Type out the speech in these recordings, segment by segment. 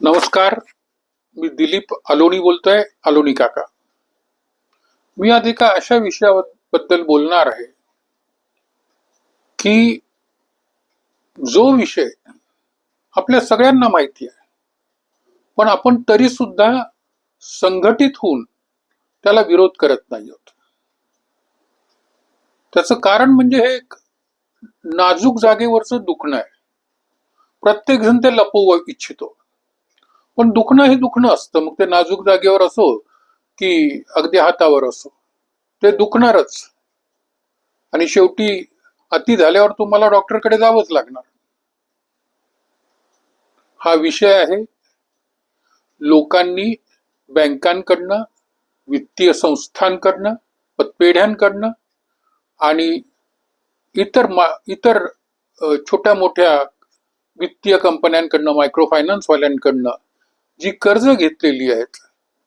नमस्कार मी दिलीप अलोनी बोलतोय अलोनी काका. मी आज एका अशा विषयाबद्दल बोलणार आहे की जो विषय आपल्या सगळ्यांना माहिती आहे पण आपण तरी सुद्धा संघटित होऊन त्याला विरोध करत नाही आहोत. त्याचं कारण म्हणजे हे एक नाजूक जागेवरचं दुखणं आहे. प्रत्येक जण ते लपवू इच्छितो. पण दुखणं हे दुखणं असतं. मग ते नाजूक जागेवर असो की अगदी हातावर असो. ते दुखणारच. आणि शेवटी अति झाल्यावर तुम्हाला डॉक्टरकडे जावंच लागणार. हा विषय आहे लोकांनी बँकांकडनं वित्तीय संस्थांकडनं पतपेढ्यांकडनं आणि इतर मा इतर छोट्या मोठ्या वित्तीय कंपन्यांकडनं मायक्रो फायनान्सवाल्यांकडनं जी कर्ज घेतलेली आहेत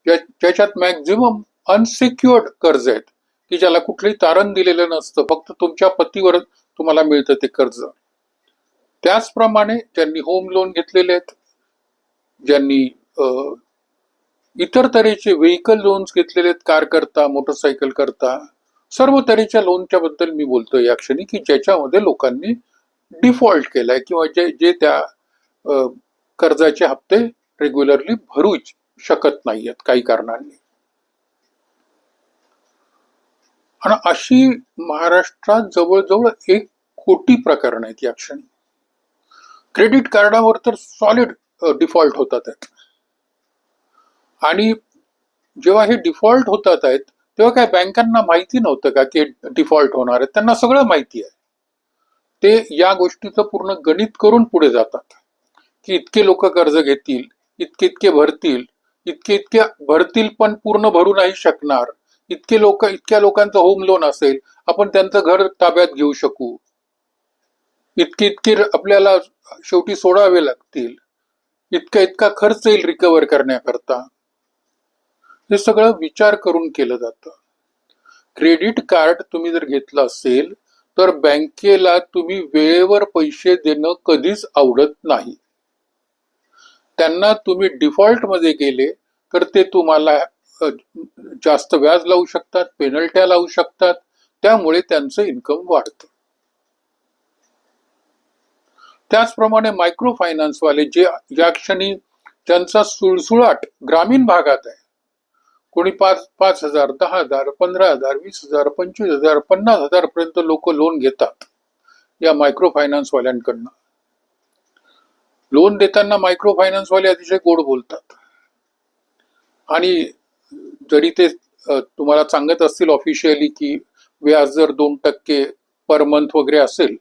ज्याच्यात मॅक्झिमम अनसिक्युअर्ड कर्ज आहेत की ज्याला कुठलंही तारण दिलेलं नसतं फक्त तुमच्या पतीवर तुम्हाला मिळतं ते कर्ज. त्याचप्रमाणे ज्यांनी होम लोन घेतलेले आहेत ज्यांनी इतर तऱ्हेचे व्हेकल लोन्स घेतलेले आहेत कार करता मोटरसायकल करता सर्व तऱ्हेच्या लोनच्या बद्दल मी बोलतो या क्षणी की ज्याच्यामध्ये लोकांनी डिफॉल्ट केलाय किंवा जे जे त्या कर्जाचे हप्ते रेग्युलरली भरूच शकत नाहीयेत काही कारणांनी. आणि अशी महाराष्ट्रात जवळजवळ एक कोटी प्रकरण आहेत या क्षणी. क्रेडिट कार्डावर तर सॉलिड डिफॉल्ट होतात आहेत. आणि जेव्हा हे डिफॉल्ट होतात आहेत तेव्हा काय बँकांना माहिती नव्हतं का की डिफॉल्ट होणार आहे त्यांना सगळं माहिती आहे. ते या गोष्टीचं पूर्ण गणित करून पुढे जातात. की इतके लोक कर्ज घेतील इतके इतके भरतील इतके इतके भरतील पण पूर्ण भरू नाही शकणार इतके लोक इतक्या लोकांचं होम लोन असेल आपण त्यांचं घर ताब्यात घेऊ शकू. इतके इतके आपल्याला शेवटी सोडावे लागतील. इतका इतका खर्च येईल रिकवर करण्याकरता. हे सगळं विचार करून केलं जातं. क्रेडिट कार्ड तुम्ही जर घेतलं असेल तर बँकेला तुम्ही वेळेवर पैसे देणं कधीच आवडत नाही. त्यांना तुम्ही डिफॉल्टमध्ये गेले तर ते तुम्हाला जास्त व्याज लावू शकतात पेनल्ट्या लावू शकतात त्यामुळे त्यांचं इन्कम वाढतं. त्याचप्रमाणे मायक्रो फायनान्सवाले जे या क्षणी त्यांचा सुळसुळाट ग्रामीण भागात आहे कोणी पाच पाच हजार दहा हजार पंधरा हजार वीस हजार पंचवीस हजार पन्नास हजार पर्यंत लोक लोन घेतात या मायक्रो फायनान्स वाल्यांकडनं. लोन देताना मायक्रो फायनान्स वाले अतिशय गोड बोलतात. आणि जरी ते तुम्हाला सांगत असतील ऑफिशियली की व्याज जर दोन टक्के पर मंथ वगैरे असेल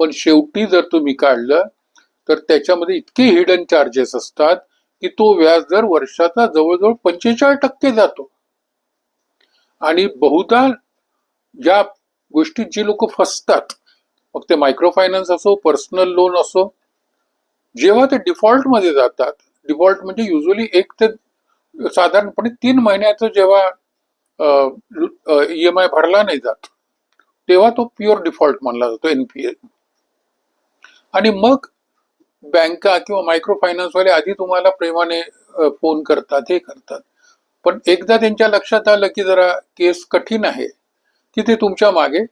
पण शेवटी जर तुम्ही काढलं तर त्याच्यामध्ये इतके हिडन चार्जेस असतात की तो व्याज दर वर्षाचा जवळजवळ पंचेचाळीस टक्के जातो. आणि बहुधा ज्या गोष्टीत जी लोक फसतात मग ते मायक्रो फायनान्स असो पर्सनल लोन असो जेव्हा ते डिफॉल्टमध्ये जातात डिफॉल्ट म्हणजे युजली एक ते साधारणपणे तीन महिन्याचं जेव्हा ई एम आय भरला नाही जात तेव्हा तो प्युअर डिफॉल्ट मानला जातो एनपीए आणि मग बँका किंवा मायक्रो फायनान्सवाले आधी तुम्हाला प्रेमाने फोन करतात हे करतात. पण एकदा त्यांच्या लक्षात आलं की जरा केस कठीण आहे की ते तुमच्या मागे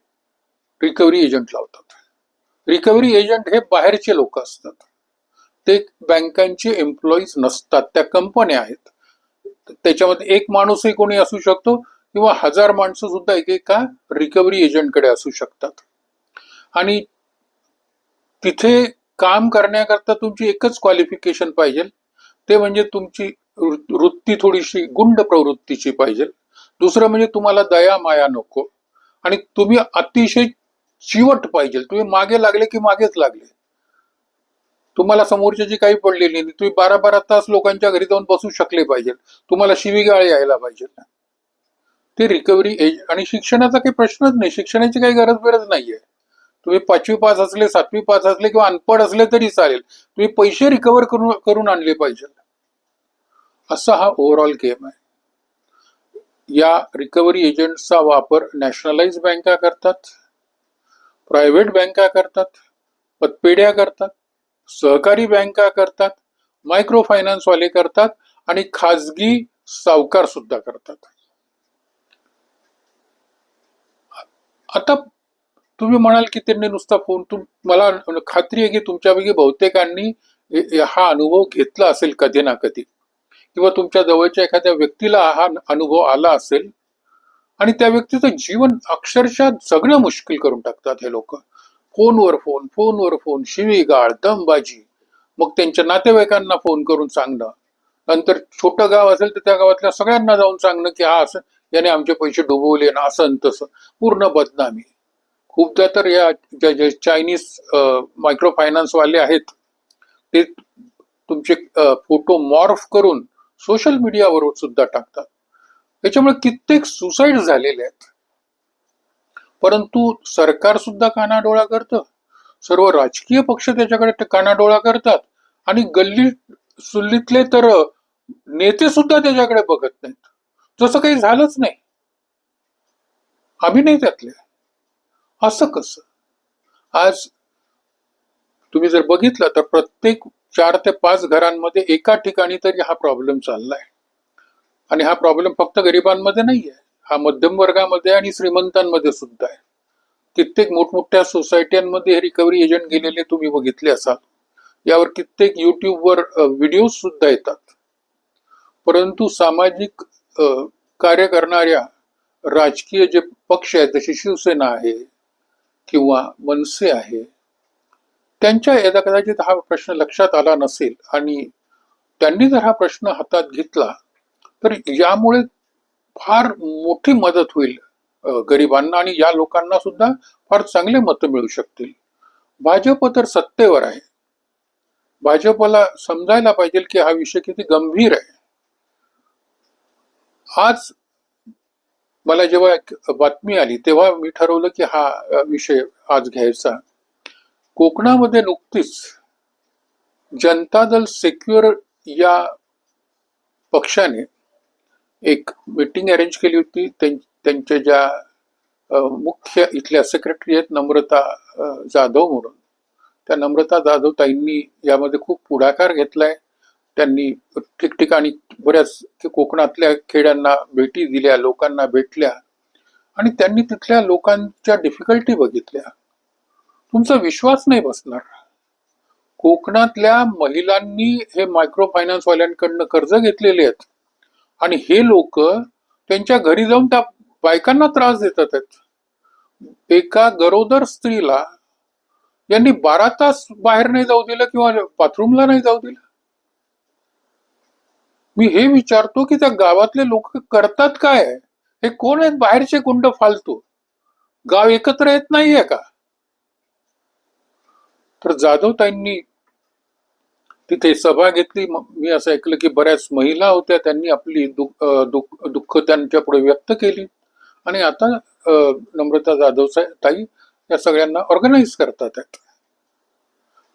रिकव्हरी एजंट लावतात. रिकव्हरी एजंट हे बाहेरचे लोक असतात. ते बँकांचे एम्प्लॉईज नसतात त्या कंपन्या आहेत. त्याच्यामध्ये एक माणूसही कोणी असू शकतो किंवा हजार माणसं सुद्धा एकेका रिकव्हरी एजंटकडे असू शकतात. आणि तिथे काम करण्याकरता तुमची एकच क्वालिफिकेशन पाहिजे. ते म्हणजे तुमची वृत्ती थोडीशी गुंड प्रवृत्तीची पाहिजे. दुसरं म्हणजे तुम्हाला दया माया नको. आणि तुम्ही अतिशय चिवट पाहिजे. तुम्ही मागे लागले की मागेच लागले. तुम्हाला समोरच्याची काही पडलेली नाही तुम्ही बारा बारा तास लोकांच्या घरी जाऊन बसू शकले पाहिजे. तुम्हाला शिवीगाळ यायला पाहिजे. ते रिकव्हरी एज आणि शिक्षणाचा काही प्रश्नच नाही. शिक्षणाची काही गरज गरज नाहीये. तुम्ही पाचवी पास असले सातवी पास असले किंवा अनपढ असले तरी चालेल. तुम्ही पैसे रिकव्हर करून करून आणले पाहिजे. असा हा ओव्हरऑल गेम आहे. या रिकव्हरी एजंटचा वापर नॅशनलाइज बँका करतात. प्रायव्हेट बँका करतात. पतपेढ्या करतात. सहकारी बँका करतात मायक्रो फायनान्सवाले करतात आणि खाजगी सावकार सुद्धा करतात. आता तुम्ही म्हणाल की त्यांनी नुसता फोन तुम मला खात्री आहे की तुमच्यापैकी बहुतेकांनी हा अनुभव घेतला असेल कधी ना कधी. किंवा तुमच्या जवळच्या एखाद्या व्यक्तीला हा अनुभव आला असेल. आणि त्या व्यक्तीचं जीवन अक्षरशः जगणं मुश्किल करून टाकतात हे लोक. फोनवर फोन फोनवर फोन शिवीगाळ दमबाजी. मग त्यांच्या नातेवाईकांना फोन करून सांगणं. नंतर छोटं गाव असेल तर त्या गावातल्या सगळ्यांना जाऊन सांगणं की हा असं याने आमचे पैसे डुबवले ना असं तसं. पूर्ण बदनामी. खूपदा तर या ज्या जे चायनीज मायक्रो फायनान्स वाले आहेत ते तुमचे फोटो मॉर्फ करून सोशल मीडियावर सुद्धा टाकतात. त्याच्यामुळे कित्येक सुसाईड झालेले आहेत. परंतु सरकार सुद्धा कानाडोळा करतं. सर्व राजकीय पक्ष त्याच्याकडे कानाडोळा करतात. आणि गल्ली सुल्लीतले तर नेते सुद्धा त्याच्याकडे बघत नाहीत. जसं काही झालंच नाही. आम्ही नाही त्यातले. असं कसं? आज तुम्ही जर बघितलं तर प्रत्येक चार ते पाच घरांमध्ये एका ठिकाणी तरी हा प्रॉब्लेम चाललाय. आणि हा प्रॉब्लेम फक्त गरिबांमध्ये नाहीये. हा मध्यम वर्गामध्ये आणि श्रीमंतांमध्ये सुद्धा आहे. कित्येक मोठमोठ्या सोसायट्यांमध्ये हे रिकव्हरी एजंट गेलेले तुम्ही बघितले असाल. यावर कित्येक युट्यूबवर व्हिडिओ सुद्धा येतात. परंतु सामाजिक कार्य करणाऱ्या राजकीय जे पक्ष आहेत जशी शिवसेना आहे किंवा मनसे आहे त्यांच्या यदा कदाचित हा प्रश्न लक्षात आला नसेल आणि त्यांनी जर हा प्रश्न हातात घेतला तर यामुळे फार मोठी मदत होईल गरिबांना आणि या लोकांना सुद्धा फार चांगले मतं मिळू शकतील. भाजप तर सत्तेवर आहे. भाजपला समजायला पाहिजे की हा विषय किती गंभीर आहे. आज मला जेव्हा एक बातमी आली तेव्हा मी ठरवलं की हा विषय आज घ्यायचा. कोकणामध्ये नुकतीच जनता दल सेक्युअर या पक्षाने एक मीटिंग अरेंज केली होती. त्यां- त्यांच्या ज्या मुख्य इथल्या सेक्रेटरी आहेत नम्रता जाधव म्हणून. त्या नम्रता जाधव ताईंनी यामध्ये खूप पुढाकार घेतलाय. त्यांनी ठिकठिकाणी बऱ्याच कोकणातल्या खेड्यांना भेटी दिल्या लोकांना भेटल्या. आणि त्यांनी तिथल्या लोकांच्या डिफिकल्टी बघितल्या. तुमचा विश्वास नाही बसणार. कोकणातल्या महिलांनी हे मायक्रो फायनान्सवाल्यांकडनं कर्ज घेतलेले आहेत. आणि हे लोक त्यांच्या घरी जाऊन त्या बायकांना त्रास देतात. आहेत एका गरोदर स्त्रीला यांनी बारा तास बाहेर नाही जाऊ दिलं किंवा बाथरूमला नाही जाऊ दिलं. मी हे विचारतो की त्या गावातले लोक करतात काय? हे कोण आहेत? बाहेरचे गुंड फालतो. गाव एकत्र येत नाहीये का? तर जाधव ताईंनी तिथे सभा घेतली. मी असं ऐकलं की बऱ्याच महिला होत्या त्यांनी आपली दुःख दुःख दुःख त्यांच्या पुढे व्यक्त केली. आणि आता नम्रता जाधव ताई या सगळ्यांना ऑर्गनाईज करतात.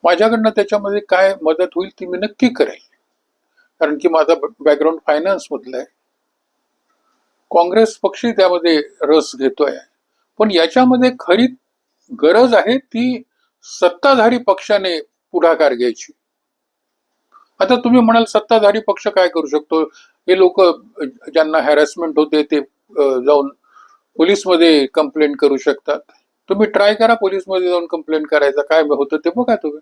माझ्याकडनं त्याच्यामध्ये काय मदत होईल ती मी नक्की करेल. कारण की माझा बॅकग्राऊंड फायनान्स मधला आहे. काँग्रेस पक्षही त्यामध्ये रस घेतोय. पण याच्यामध्ये खरी गरज आहे ती सत्ताधारी पक्षाने पुढाकार घ्यायची. आता तुम्ही म्हणाल सत्ताधारी पक्ष काय करू शकतो? हे लोक ज्यांना हॅरॅसमेंट होते ते जाऊन पोलीसमध्ये कंप्लेंट करू शकतात. तुम्ही ट्राय करा पोलीसमध्ये जाऊन कंप्लेंट करायचं. काय होतं ते बघा तुम्ही.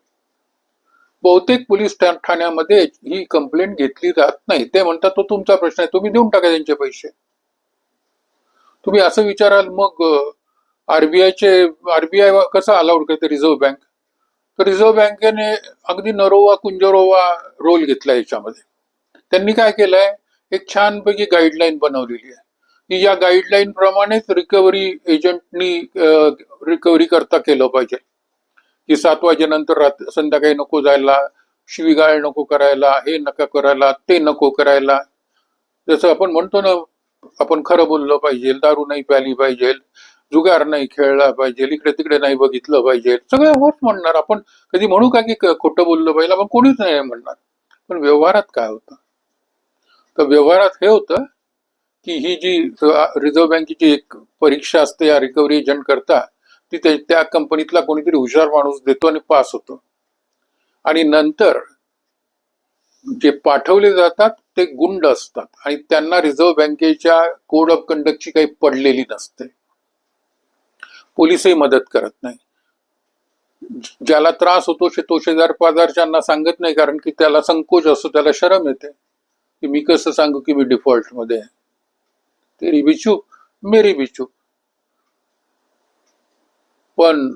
बहुतेक पोलीस ठाण्यामध्ये ही कंप्लेंट घेतली जात नाही. ते म्हणतात तो तुमचा प्रश्न आहे. तुम्ही देऊन टाका त्यांचे पैसे. तुम्ही असं विचाराल मग आरबीआयचे आरबीआय कसं अलाउड करते? रिझर्व्ह बँक तर रिझर्व्ह बँकेने अगदी नरोवा कुंजरोवा रोल घेतला याच्यामध्ये. त्यांनी काय केलंय? एक छानपैकी गाईडलाईन बनवलेली आहे. की या गाईडलाईन प्रमाणेच रिकव्हरी एजंटनी रिकव्हरी करता केलं पाहिजे. की सात वाजेनंतर संध्याकाळी नको जायला शिवीगाळ नको करायला हे नका करायला ते नको करायला. जसं आपण म्हणतो ना आपण खरं बोललं पाहिजे दारू नाही प्याली पाहिजे जुगार नाही खेळला पाहिजे इकडे तिकडे नाही बघितलं पाहिजे. सगळं होत म्हणणार. आपण कधी म्हणू का की खोटं बोललं पाहिजे? आपण कोणीच नाही म्हणणार. पण व्यवहारात काय होतं? तर व्यवहारात हे होतं की ही जी रिझर्व्ह बँकेची एक परीक्षा असते या रिकव्हरी एजंट करता ती त्या- त्या कंपनीतला कोणीतरी हुशार माणूस देतो आणि पास होतो. आणि नंतर जे पाठवले जातात ते गुंड असतात. आणि त्यांना रिझर्व्ह बँकेच्या कोड ऑफ कंडक्टची काही पडलेली नसते. पोलीसही मदत करत नाही. ज्याला त्रास होतो तो शेजार पाजारच्यांना सांगत नाही कारण की त्याला संकोच असतो त्याला शरम येते. की मी कसं सांगू की मी डिफॉल्टमध्ये तेरी बिचू मेरी बिचू पण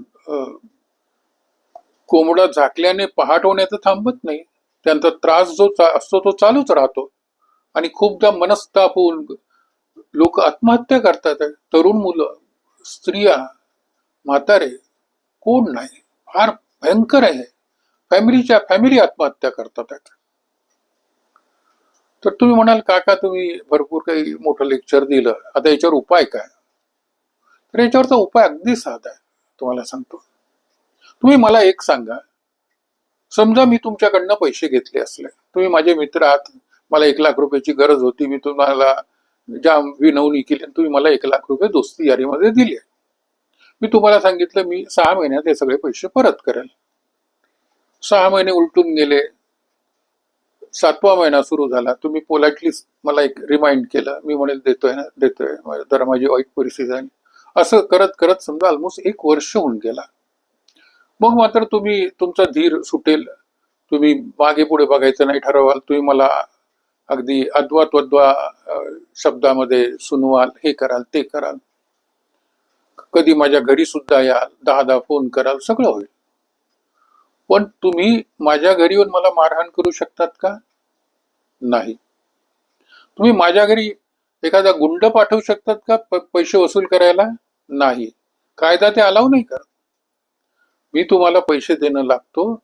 कोंबडा झाकल्याने पहाट होण्याचं थांबत नाही. त्यांचा त्रास जो असतो तो चालूच राहतो. आणि खूपदा मनस्ताप होऊन लोक आत्महत्या करतात. तरुण मुलं स्त्रिया म्हातारे कोण नाही? फार भयंकर आहे फॅमिलीच्या फॅमिली आत्महत्या करतात तर तुम्ही म्हणाल काका तुम्ही भरपूर काही मोठं लेक्चर दिलं. आता याच्यावर उपाय काय? तर याच्यावरचा उपाय अगदी साधा आहे तुम्हाला सांगतो. तुम्ही मला एक सांगा. समजा मी तुमच्याकडनं पैसे घेतले असले. तुम्ही माझे मित्र आहात मला एक लाख रुपयाची गरज होती. मी तुम्हाला ज्या विनवणी केली आणि तुम्ही मला एक लाख रुपये दोस्ती यारीमध्ये दिले. मी तुम्हाला सांगितलं मी सहा महिन्यात हे सगळे पैसे परत करेल सहा महिने उलटून गेले. सातवा महिना सुरू झाला. तुम्ही पोलाइटली मला एक रिमाइंड केलं. मी म्हणेल देतोय ना देतोय. जरा माझी वाईट परिस्थिती झाली. असं करत करत समजा ऑलमोस्ट एक वर्ष होऊन गेला. मग मात्र तुम्ही तुमचा धीर सुटेल. तुम्ही मागे पुढे बघायचं नाही ठरवाल. तुम्ही मला अगदी अद्वा त्वद्वा शब्दामध्ये सुनवाल. हे कराल ते कराल. कधी माझ्या घरी सुद्धा याल दहा दहा फोन कराल सगळं होईल. पण तुम्ही माझ्या घरी येऊन मला मारहाण करू शकतात का? नाही. तुम्ही माझ्या घरी एखादा गुंड पाठवू शकतात का? पैसे वसूल करायला? नाही. कायदा ते अलाव नाही करत. मी तुम्हाला पैसे देणं लागतो.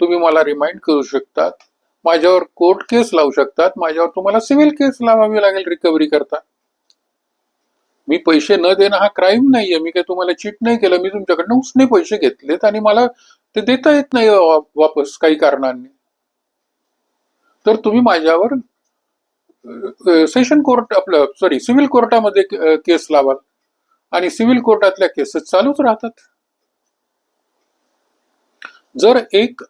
तुम्ही मला रिमाइंड करू शकतात. माझ्यावर कोर्ट केस लावू शकतात. माझ्यावर तुम्हाला सिव्हिल केस लावावी लागेल रिकव्हरी करता. मी पैसे न देणं हा क्राईम नाहीये. मी काही तुम्हाला चीट नाही केलं? मी तुमच्याकडनं उसने पैसे घेतलेत आणि मला ते देता येत नाही वापस काही कारणांनी. तर तुम्ही माझ्यावर सेशन कोर्ट आपलं सॉरी सिव्हिल कोर्टामध्ये केस लावाल. आणि सिव्हिल कोर्टातल्या केसेस चालूच राहतात. जर एक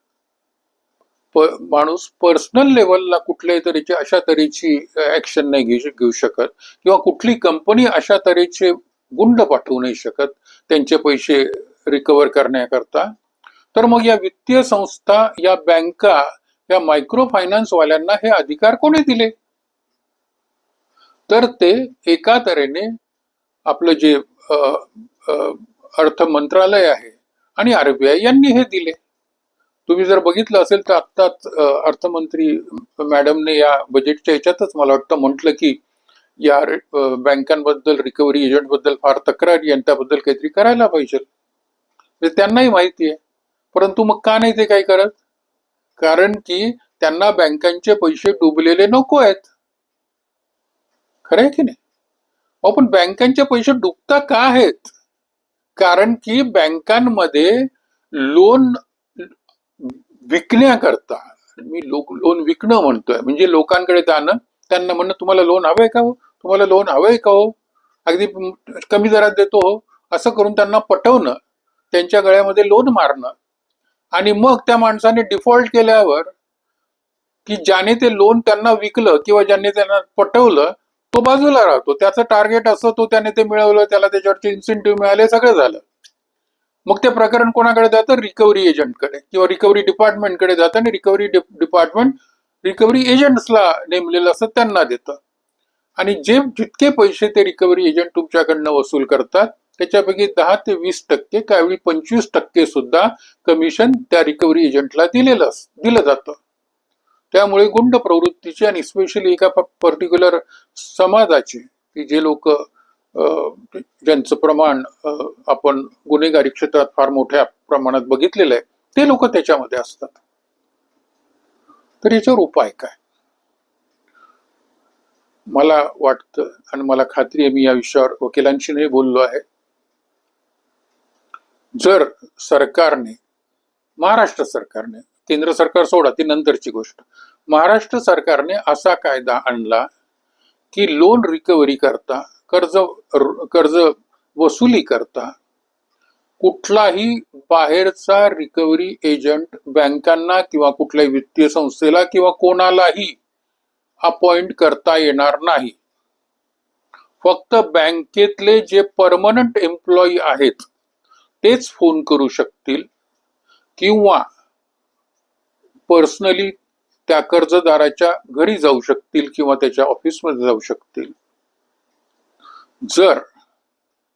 प- माणूस पर्सनल लेवलला कुठल्याही तऱ्हेची अशा तऱ्हेची ऍक्शन नाही घेऊ घेऊ शकत. किंवा कुठली कंपनी अशा तऱ्हेचे गुंड पाठवू नाही शकत त्यांचे पैसे रिकवर करण्याकरता. तर मग या वित्तीय संस्था या बँका या मायक्रो फायनान्स वाल्यांना हे अधिकार कोणी दिले? तर ते एका तऱ्हेने आपलं जे अर्थ मंत्रालय आहे आणि आरबीआय यांनी हे दिले. तुम्ही जर बघितलं असेल तर आत्ताच अर्थमंत्री मॅडमने या बजेटच्या याच्यातच मला वाटतं म्हटलं की या बँकांबद्दल रिकव्हरी एजंटबद्दल फार तक्रारी आणि त्याबद्दल काहीतरी करायला पाहिजे. म्हणजे त्यांनाही माहिती आहे. परंतु मग का नाही ते काय करत? कारण की त्यांना बँकांचे पैसे डुबलेले नको आहेत. खरं आहे की नाही? अहो पण बँकांचे पैसे डुबता का आहेत? कारण की बँकांमध्ये लोन विकण्याकरता. मी लोक लोन विकणं म्हणतोय. म्हणजे लोकांकडे जाणं त्यांना म्हणणं तुम्हाला लोन हवंय का हो? तुम्हाला लोन हवंय का हो? अगदी कमी दरात देतो हो. असं करून त्यांना पटवणं त्यांच्या गळ्यामध्ये लोन मारणं. आणि मग त्या माणसाने डिफॉल्ट केल्यावर की ज्याने ते लोन त्यांना विकलं किंवा ज्याने त्यांना पटवलं तो बाजूला राहतो. त्याचं टार्गेट असं तो त्याने ते मिळवलं त्याला त्याच्यावरचे इन्सेंटिव्ह मिळाले सगळं झालं. मग ते प्रकरण कोणाकडे जातं? रिकव्हरी एजंटकडे किंवा रिकव्हरी डिपार्टमेंटकडे जातं आणि रिकव्हरी डिपार्टमेंट रिकव्हरी एजंट्सला नेमलेलं असतं त्यांना देतं. आणि जे जितके पैसे ते रिकव्हरी एजंट तुमच्याकडनं वसूल करतात त्याच्यापैकी दहा ते वीस टक्के काही पंचवीस टक्के सुद्धा कमिशन त्या रिकव्हरी एजंटला दिलेलं दिलं जातं. त्यामुळे गुंड प्रवृत्तीची आणि स्पेशली एका पर्टिक्युलर समाजाची की जे लोक ज्यांचं प्रमाण आपण गुन्हेगारी क्षेत्रात फार मोठ्या प्रमाणात बघितलेलं आहे ते लोक त्याच्यामध्ये असतात. तर याच्यावर उपाय काय? मला वाटतं आणि मला खात्री आहे मी या विषयावर वकिलांशी नाही बोललो आहे. जर सरकारने महाराष्ट्र सरकारने केंद्र सरकार सोडा ती नंतरची गोष्ट. महाराष्ट्र सरकारने असा कायदा आणला की लोन रिकव्हरी करता कर्ज कर्ज वसुली करता. कुठलाही बाहेरचा रिकव्हरी एजंट बँकांना किंवा कुठल्याही वित्तीय संस्थेला किंवा कोणालाही अपॉइंट करता येणार नाही. फक्त बँकेतले जे परमनंट एम्प्लॉई आहेत तेच फोन करू शकतील किंवा पर्सनली त्या कर्जदाराच्या घरी जाऊ शकतील किंवा त्याच्या ऑफिसमध्ये जाऊ शकतील. जर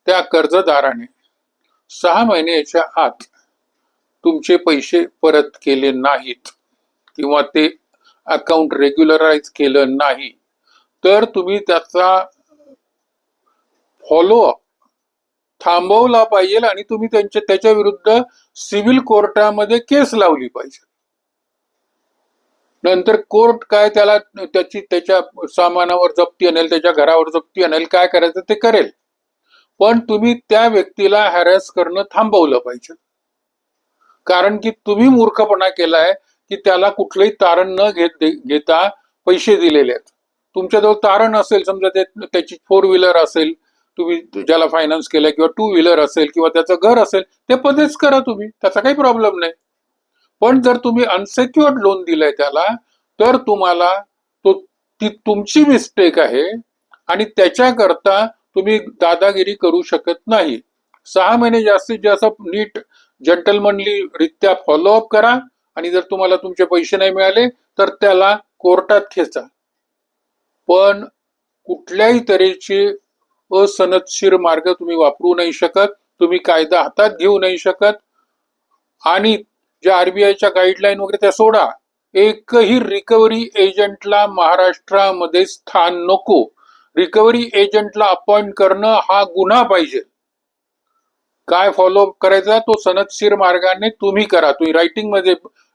त्या कर्जदाराने सहा महिन्याच्या आत तुमचे पैसे परत केले नाहीत किंवा ते अकाउंट रेग्युलराइज केलं नाही तर तुम्ही त्याचा फॉलोअप थांबवला पाहिजे आणि तुम्ही त्यांच्या त्याच्या विरुद्ध सिव्हिल कोर्टामध्ये केस लावली पाहिजे. नंतर कोर्ट काय त्याला त्याची त्याच्या सामानावर जप्ती आणेल त्याच्या घरावर जप्ती आणेल काय करायचं ते करेल. पण तुम्ही त्या व्यक्तीला हॅरॅस करणं थांबवलं पाहिजे. कारण की तुम्ही मूर्खपणा केलाय की त्याला कुठलंही तारण न घेत घेता पैसे दिलेले आहेत. तुमच्याजवळ तारण असेल समजा ते त्याची फोर व्हीलर असेल तुम्ही ज्याला फायनान्स केलं किंवा टू व्हीलर असेल किंवा त्याचं घर असेल ते पदेच करा तुम्ही. त्याचा काही प्रॉब्लेम नाही. पण जर तुम्ही अनसेक्युअर्ड लोन दिलंय त्याला तर तुम्हाला तो ती तुमची मिस्टेक आहे आणि त्याच्याकरता तुम्ही दादागिरी करू शकत नाही. सहा महिने जास्तीत जास्त नीट जंटलमनली रित्या फॉलोअप करा आणि जर तुम्हाला तुमचे पैसे नाही मिळाले तर त्याला कोर्टात खेचा. पण कुठल्याही तऱ्हेचे असनदशीर मार्ग तुम्ही वापरू नाही शकत तुम्ही कायदा हातात घेऊ नाही शकत आणि ज्या आरबीआयच्या गाईडलाईन वगैरे त्या सोडा. एकही रिकव्हरी एजंटला महाराष्ट्रामध्ये स्थान नको. रिकव्हरी एजंटला अपॉइंट करणं हा गुन्हा पाहिजे. काय फॉलो करायचा? तो सनदशीर मार्गाने तुम्ही करा. तुम्ही रायटिंगमध्ये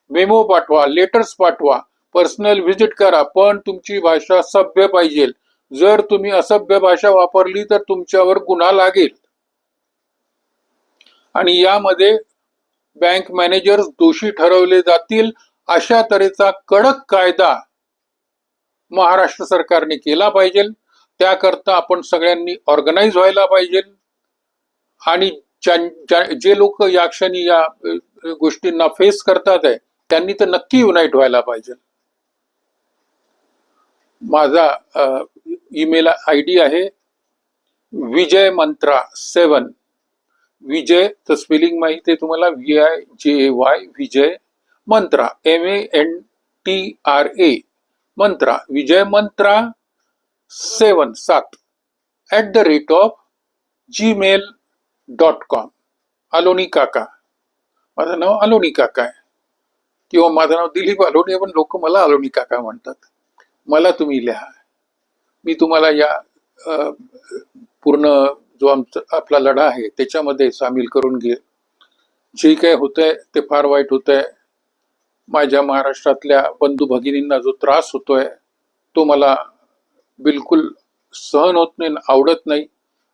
मेमो पाठवा लेटर्स पाठवा. पर्सनल व्हिजिट करा पण तुमची भाषा सभ्य पाहिजे. जर तुम्ही असभ्य भाषा वापरली तर तुमच्यावर गुन्हा लागेल. आणि यामध्ये बँक मॅनेजर्स दोषी ठरवले जातील अशा तऱ्हेचा कडक कायदा महाराष्ट्र सरकारने केला पाहिजे. त्याकरता आपण सगळ्यांनी ऑर्गनाईज व्हायला पाहिजे. आणि जे लोक या क्षणी या गोष्टींना फेस करतात आहे त्यांनी तर नक्की युनाईट व्हायला पाहिजे. माझा ईमेल आय डी आहे विजय मंत्रा सेवन विजय तर स्पेलिंग माहिती आहे तुम्हाला V I J Y Vijay Mantra M A N T R A Mantra Vijay Mantra seven सात at the rate of Gmail dot com Aloni काका. माझं नाव अलोनी काका आहे. किंवा माझं नाव दिलीप अलोनी आहे पण लोक मला अलोनी काका म्हणतात. मला तुम्ही लिहा. मी तुम्हाला या पूर्ण जो आमचा आपला लढा आहे त्याच्यामध्ये सामील करून घे. जे काय होतंय ते फार वाईट होतंय. माझ्या महाराष्ट्रातल्या बंधू भगिनींना जो त्रास होतोय तो मला बिलकुल सहन होत नाही आवडत नाही.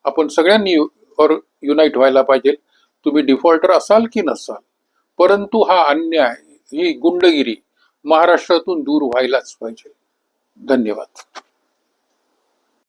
आपण सगळ्यांनी और युनाईट व्हायला पाहिजे. तुम्ही डिफॉल्टर असाल की नसाल परंतु हा अन्याय ही गुंडगिरी महाराष्ट्रातून दूर व्हायलाच पाहिजे. धन्यवाद.